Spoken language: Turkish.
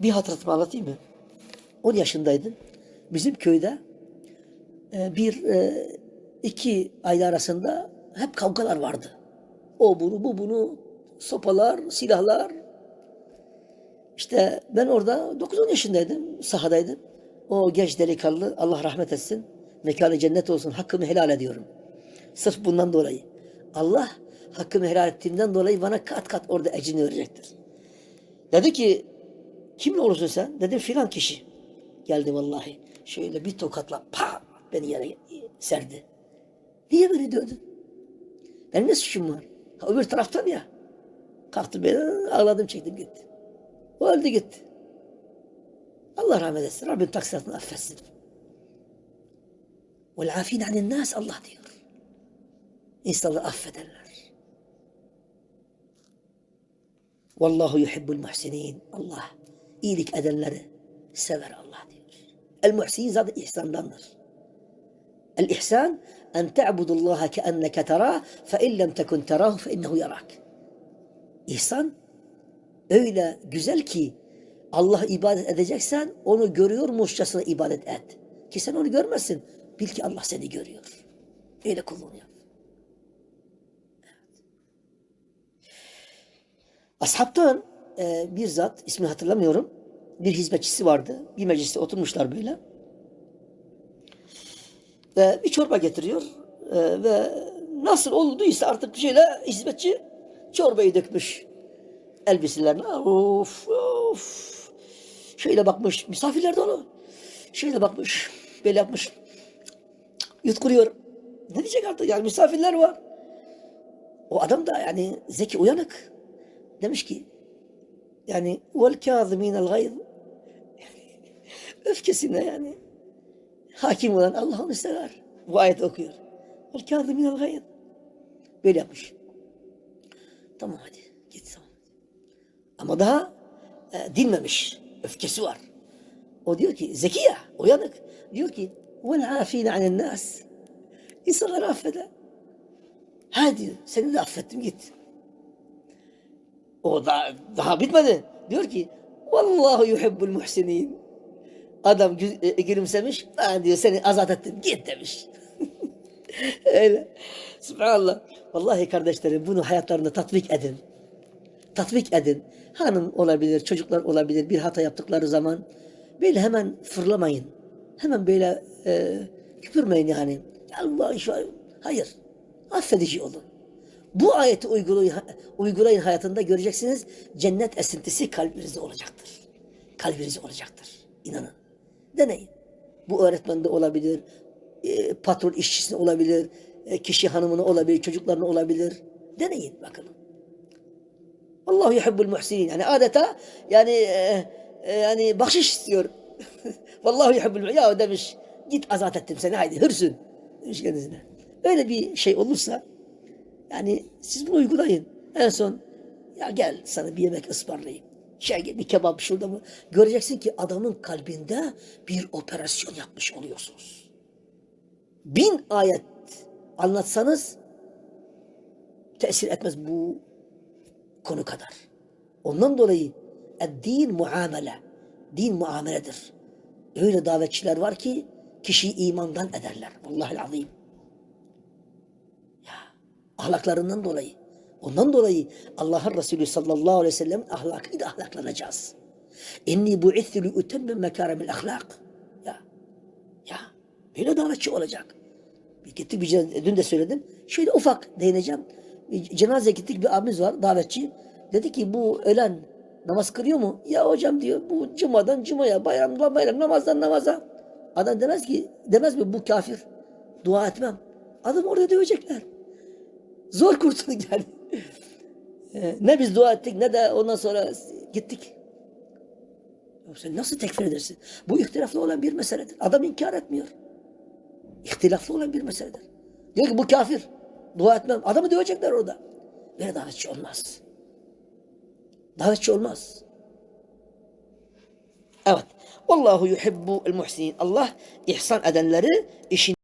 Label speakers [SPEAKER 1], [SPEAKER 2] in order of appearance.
[SPEAKER 1] Bir hatırlatma anlatayım mı? 10 yaşındaydın. Bizim köyde e, bir e, iki aile arasında hep kavgalar vardı. O bunu bu bunu sopalar, silahlar. İşte ben orada 9-10 yaşındaydım, sahadaydım. O genç delikanlı Allah rahmet etsin. Mekanı cennet olsun. Hakkımı helal ediyorum. Sırf bundan dolayı. Allah hakkımı helal ettiğimden dolayı bana kat kat orada ecrini verecektir. Dedi ki kimle olursun sen? Dedim filan kişi. Geldi vallahi. Şöyle bir tokatla pa beni yere serdi. Niye beni dövdün? Benim ne suçum var? Ha, öbür taraftan ya. Kalktı beni ağladım çektim gitti. O öldü gitti. Allah rahmet etsin. Rabbim taksiratını affetsin. Vel afin anin nas Allah diyor. İnsanları affederler. Vallahu yuhibbul muhsinin. Allah iyilik edenleri sever Allah diyor. El muhsin zaten ihsandandır. El ihsan en te'budullaha keenneke terah fe in lem tekun terahu fe innehu yarak. İhsan öyle güzel ki Allah'a ibadet edeceksen onu görüyormuşçasına ibadet et. Ki sen onu görmezsin. Bil ki Allah seni görüyor. Öyle kullanıyor. Ashabtan e, bir zat, ismini hatırlamıyorum, bir hizmetçisi vardı. Bir mecliste oturmuşlar böyle. Ve bir çorba getiriyor. E, ve nasıl olduysa artık şöyle hizmetçi çorbayı dökmüş elbiselerine. Of of. Şöyle bakmış. Misafirler dolu. Şöyle bakmış. Böyle yapmış. Yutkuruyor. Ne diyecek artık? Yani misafirler var. O adam da yani zeki uyanık. Demiş ki yani vel kâzimînel gayz öfkesine yani hakim olan Allah onu sever. Bu ayet okuyor. Vel kâzimînel gayz böyle yapmış. Tamam hadi git tamam. Ama daha e, dinmemiş. Öfkesi var. O diyor ki zeki ya uyanık. Diyor ki vel afîne anen nas İnsanları affeder. Ha diyor seni de affettim git. O da daha bitmedi. Diyor ki Vallahu yuhibbul muhsinin. Adam e, gülümsemiş. Ben diyor seni azat ettim. Git demiş. Öyle. Subhanallah. Vallahi kardeşlerim bunu hayatlarında tatbik edin. Tatbik edin. Hanım olabilir, çocuklar olabilir. Bir hata yaptıkları zaman böyle hemen fırlamayın. Hemen böyle e, küpürmeyin yani. Allah var. Hayır. Affedici olun. Bu ayeti uygulayın, hayatında göreceksiniz. Cennet esintisi kalbinizde olacaktır. Kalbinizde olacaktır. İnanın. Deneyin. Bu öğretmen de olabilir, e, patron işçisi olabilir, e, kişi hanımını olabilir, çocuklarını olabilir. Deneyin bakalım. Allahu yuhibbul muhsinin. Yani adeta yani e, yani bahşiş istiyor. Vallahu yuhibbul ya demiş. Git azat ettim seni haydi hırsın. Demiş kendisine. Öyle bir şey olursa yani siz bunu uygulayın. En son ya gel sana bir yemek ısmarlayayım. Şey bir kebap şurada mı? Göreceksin ki adamın kalbinde bir operasyon yapmış oluyorsunuz. Bin ayet anlatsanız tesir etmez bu konu kadar. Ondan dolayı din muamele. Din muameledir. Öyle davetçiler var ki kişiyi imandan ederler. Vallahi azim. Ahlaklarından dolayı. Ondan dolayı Allah'ın Resulü sallallahu aleyhi ve sellem ahlakıyla ahlaklanacağız. İnni bu'ithu li utemmem mekâremil ahlak. Ya, ya, böyle davetçi olacak. Bir gittik bir dün de söyledim. Şöyle ufak değineceğim. Bir cenaze gittik bir abimiz var davetçi. Dedi ki bu ölen namaz kılıyor mu? Ya hocam diyor bu cumadan cumaya bayramdan bayram namazdan namaza. Adam demez ki demez mi bu kafir. Dua etmem. Adam orada dövecekler. Zor kurtulduk yani. Ee, ne biz dua ettik ne de ondan sonra gittik. Sen nasıl tekfir edersin? Bu ihtilaflı olan bir meseledir. Adam inkar etmiyor. İhtilaflı olan bir meseledir. Diyor ki bu kafir. Dua etmem. Adamı dövecekler orada. Böyle davetçi olmaz. Davetçi olmaz. Evet. Allahu yuhibbu el muhsinin. Allah ihsan edenleri işin